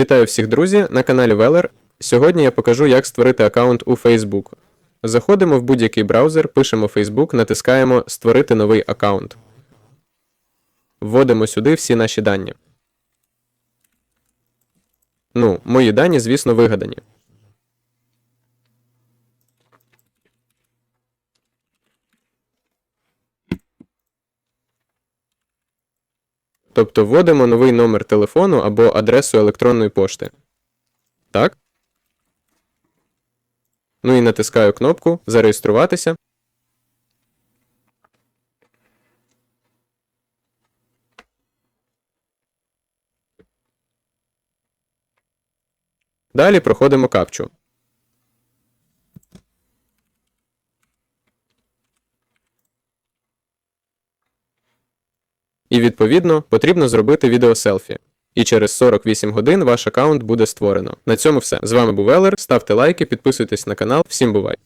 Вітаю всіх друзі на каналі Велер. Сьогодні я покажу, як створити аккаунт у Facebook. Заходимо в будь-який браузер, пишемо Facebook, натискаємо Створити новий аккаунт. Вводимо сюди всі наші дані. Ну, мої дані, звісно, вигадані. Тобто вводимо новий номер телефону або адресу електронної пошти. Так? Ну і натискаю кнопку Зареєструватися. Далі проходимо капчу. І відповідно потрібно зробити відео селфі. І через 48 годин ваш аккаунт буде створено. На цьому все. З вами був Елер. Ставте лайки, підписуйтесь на канал. Всім бувай!